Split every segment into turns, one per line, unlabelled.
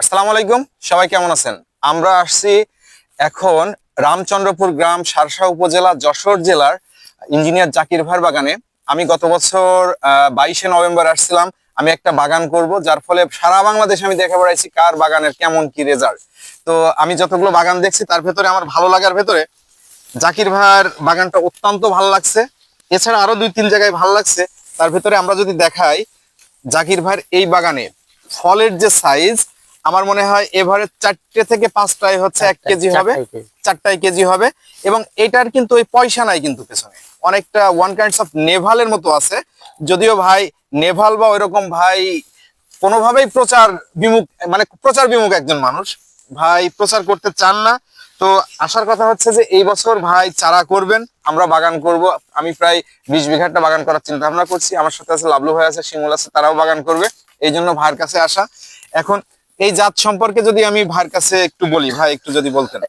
আসসালামু আলাইকুম, সবাই কেমন আছেন? আমরা আসছি এখন রামচন্দ্রপুর গ্রাম সারসা উপজেলা যশোর জেলার ইঞ্জিনিয়ার জাকির ভাইয়ের বাগানে। আমি গত বছর বাইশে নভেম্বর আসছিলাম। আমি একটা বাগান করব, যার ফলে সারা বাংলাদেশ আমি দেখে বেড়াইছি কার বাগানের কেমন কি রেজাল্ট তো আমি যতগুলো বাগান দেখছি, তার ভেতরে আমার ভালো লাগার ভেতরে জাকির ভাইয়ের বাগানটা অত্যন্ত ভালো লাগছে। এছাড়া আরও দুই তিন জায়গায় ভালো লাগছে। তার ভেতরে আমরা যদি দেখাই, জাকির ভাইয়ের এই বাগানে ফলের যে সাইজ আমার মনে হয় এবারে চারটে থেকে পাঁচটায় হচ্ছে এক কেজি হবে
চারটাই কেজি।
চারটায় কেজি হবে। এবং এটার কিন্তু ওই পয়সা নাই কিন্তু পেছনে। অনেকটা ওয়ান কাইন্ডস অফ নেভালের মতো আছে। যদিও ভাই নেভাল বা ওইরকম ভাই কোনোভাবেই প্রচার বিমুখ মানে প্রচার বিমুখ একজন মানুষ। ভাই প্রচার করতে চান না। তো আসার কথা হচ্ছে যে এই বছর ভাই চারা করবেন আমরা বাগান করব। আমি প্রায় বিশ বিঘাটা বাগান করার চিন্তা ভাবনা করছি। আমার সাথে আছে লাভলু ভাই আছে শিমুল আছে তারাও বাগান করবে। এই জন্য ভাইয়ের কাছে আসা। এখন এই জাত সম্পর্কে যদি আমি ভাইয়ের কাছে একটু বলি ভাই একটু যদি বলতেন।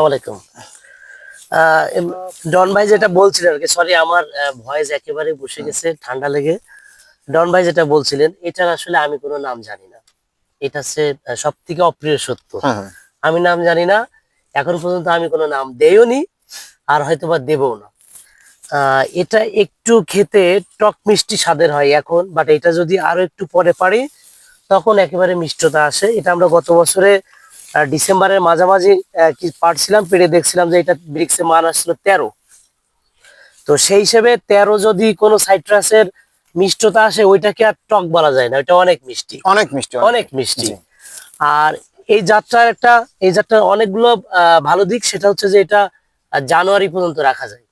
আলাইকুম। ডন ভাই যেটা বলছিলেন আর কি সরি আমার ভয়েস একেবারে বসে গেছে ঠান্ডা লেগে। ডন ভাই যেটা বলছিলেন এটার আসলে আমি কোনো নাম জানি না। এটা হচ্ছে সব থেকে অপ্রিয় সত্য।
হুম, হুম।
আমি নাম জানি না এখন পর্যন্ত আমি কোনো নাম দেইও নি আর হয়তো বা দেবও না। আহ, এটা একটু খেতে টক মিষ্টি স্বাদের হয় এখন বাট এটা যদি আরও একটু পরে পারি তখন একেবারে মিষ্টতা আসে। এটা আমরা গত বছরে ডিসেম্বরের মাঝামাঝি পারছিলাম পেরে দেখছিলাম যে এটা ব্রিক্সে মান আসছিল তেরো। তো সেই হিসেবে তেরো যদি কোনো সাইট্রাসের মিষ্টতা আসে ওইটাকে আর টক বলা যায় না। ওইটা অনেক মিষ্টি।
অনেক মিষ্টি
অনেক। মিষ্টি। আর এই যাত্রার একটা এই যাত্রার অনেকগুলো আহ, ভালো দিক সেটা হচ্ছে যে এটা জানুয়ারি পর্যন্ত রাখা যায়।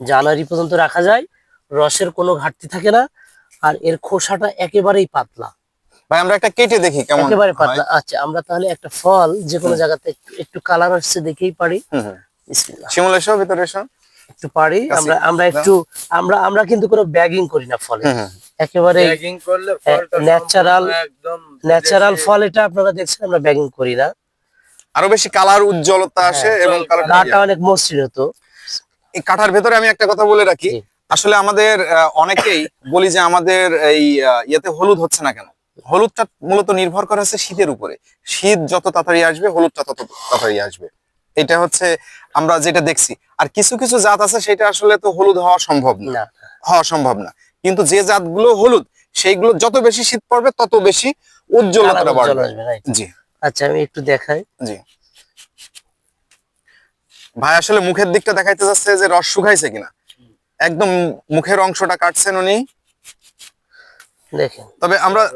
জানুয়ারি পর্যন্ত রাখা যায় রসের কোনো ঘাটতি থাকে না আর এর খোসাটা একেবারেই পাতলা।
ভাই আমরা একটা কেটে দেখি কেমন
একেবারে। পাতলা। আচ্ছা আমরা তাহলে একটা ফল যে কোনো জায়গাতে একটু- একটু কালার আসছে দেখেই পারি। বিসমিল্লাহ।
শিমুল এসো ভিতরে এসো।
একটু পারি আমরা আমরা একটু আমরা আমরা কিন্তু কোনো ব্যাগিং করি না ফলে। একেবারে
ব্যাগিং করলে ফলটা
natural-
একদম
ন্যাচারাল ফল এটা আপনারা দেখছেন আমরা ব্যাগিং করি না।
আরও বেশি কালার উজ্জ্বলতা আসে
হ্যাঁ,
এবং কালার
গাটা অনেক মসৃণ হতো।
এই কাঠার ভেতরে আমি একটা কথা বলে রাখি। আসলে আমাদের আহ, অনেকেই বলি যে আমাদের এই ইয়েতে হলুদ হচ্ছে না কেন? হলুদটা মূলত নির্ভর করে হচ্ছে শীতের উপরে। শীত যত তাড়াতাড়ি আসবে হলুদটা তত তাড়াতাড়ি আসবে। এটা হচ্ছে আমরা যেটা দেখছি। আর কিছু কিছু জাত আছে সেটা আসলে তো হলুদ হওয়া সম্ভব না।
না।
হওয়া সম্ভব না। কিন্তু যে জাতগুলো হলুদ সেইগুলো যত বেশি শীত পড়বে তত বেশি উজ্জ্বলতাটা বাড়বে। জি।
আচ্ছা আমি একটু দেখাই।
জি। ভাই আসলে মুখের দিকটা দেখাইতে যাচ্ছে যে রস শুকাইছে কিনা। একদম মুখের অংশটা কাটছেন উনি।
দেখেন।
তবে আমরা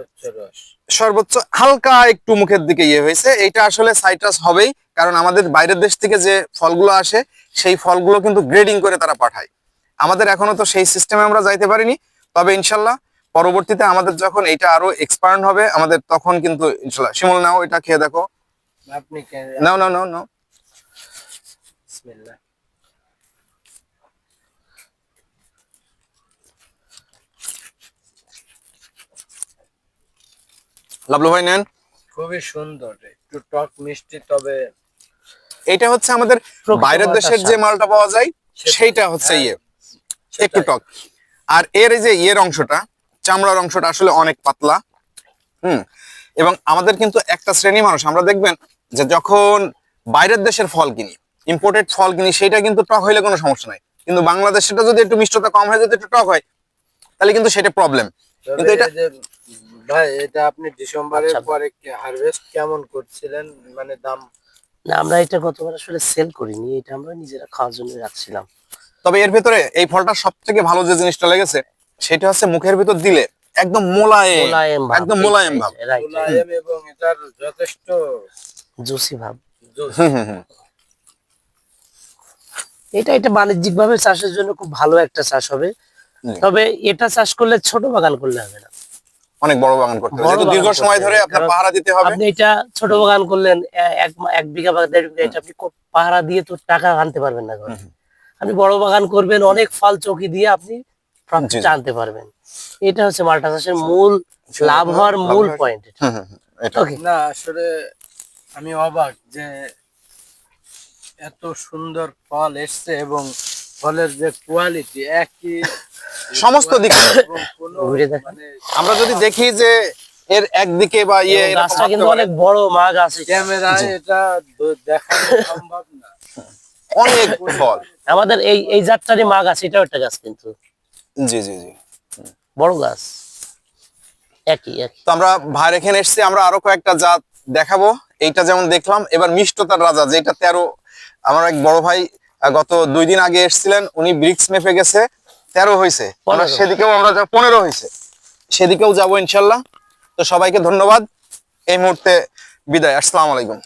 সর্বোচ্চ
হালকা একটু মুখের দিকে ইয়ে হয়েছে। এটা আসলে সাইট্রাস হবেই কারণ আমাদের বাইরের দেশ থেকে যে ফলগুলো আসে সেই ফলগুলো কিন্তু গ্রেডিং করে তারা পাঠায়। আমাদের এখনও তো সেই সিস্টেমে আমরা যাইতে পারিনি। তবে ইনশাল্লাহ পরবর্তীতে আমাদের যখন এটা আরও এক্সপান্ড হবে আমাদের তখন কিন্তু ইনশাল্লাহ। শিমুল নাও এটা খেয়ে দেখো।
আপনি কে-
নাও নাও নাও নাও।
বিসমিল্লাহ।
লাভলু ভাই নেন।
খুবই সুন্দর একটু টক মিষ্টি তবে
এটা হচ্ছে আমাদের বাইরের দেশের যে মালটা পাওয়া যায় সেইটা হচ্ছে
হ্যাঁ,
ইয়ে একটু টক। আর এর এই যে ইয়ের অংশটা চামড়ার অংশটা আসলে অনেক পাতলা হুম? এবং আমাদের কিন্তু একটা শ্রেণি মানুষ আমরা দেখবেন যে যখন বাইরের দেশের ফল কিনি ইম্পোর্টেড ফল কিনি সেটা কিন্তু টক হইলে কোনো সমস্যা নাই। কিন্তু বাংলাদেশেটা যদি একটু মিষ্টতা কম হয় যদি একটু টক হয় তাহলে কিন্তু সেটা প্রবলেম কিন্তু এটা-
ভাই এটা আপনি ডিসেম্বরের
আচ্ছা।
পরে হারভেস্ট কেমন করছিলেন? মানে দাম?
না আমরা এটা গতবার আসলে সেল করিনি এটা আমরা নিজেরা খাওয়ার জন্য রাখছিলাম।
তবে এর ভিতরে এই ফলটা সব থেকে ভালো যে জিনিসটা লেগেছে সেটা হচ্ছে মুখের ভিতর দিলে একদম মোলায়েম
মোলায়েম ভাব।
একদম মোলায়েম ভাব।
মুলায়েম এবং এটার যথেষ্ট
জুসি ভাব। এটা এটা বাণিজ্যিক ভাবে চাষের জন্য খুব ভালো একটা চাষ হবে। তবে এটা চাষ করলে ছোট বাগান করলে হবে না।
অনেক বড় বাগান করতে হবে।
বাগান
দীর্ঘ সময় ধরে আপনার পাহারা দিতে হবে।
আপনি এটা ছোট বাগান করলেন এক এক বিঘা বা দেড় বিঘা এটা আপনি পাহারা দিয়ে তো টাকা আনতে পারবেন না আপনি বড় বাগান করবেন অনেক ফল চৌকি দিয়ে আপনি। আনতে পারবেন। এটা হচ্ছে মালটা চাষের মূল লাভ হওয়ার মূল পয়েন্ট
না আসলে আমি অবাক যে এত সুন্দর ফল এসছে এবং ফলের যে কোয়ালিটি একই
সমস্ত দিক
ঘুরে দেখেন।
মানে
আমরা যদি দেখি যে এর একদিকে বা ইয়ে
গাছটা কিন্তু অনেক বড় মাগ আছে।
ক্যামেরায় এটা দ- দেখানো সম্ভব না।
অনেক ফল।
আমাদের এই এই জাতটারই মাগ আছে এটাও একটা গাছ কিন্তু।
জি জি জি।
বড় গাছ। একই একই।
তো আমরা ভাইয়ের এখানে এসেছি আমরা আরও কয়েকটা জাত দেখাবো। এইটা যেমন দেখলাম এবার মিষ্টতার রাজা যেটা তেরো আমার এক বড় ভাই গত দুই দিন আগে এসেছিলেন উনি ব্রিক্স মেপে গেছে। তেরো হয়েছে।
পনেরো।
সেদিকেও আমরা পনেরো হয়েছে। সেদিকেও যাব ইনশাল্লাহ। তো সবাইকে ধন্যবাদ। এই মুহূর্তে বিদায়। আসসালাম আলাইকুম।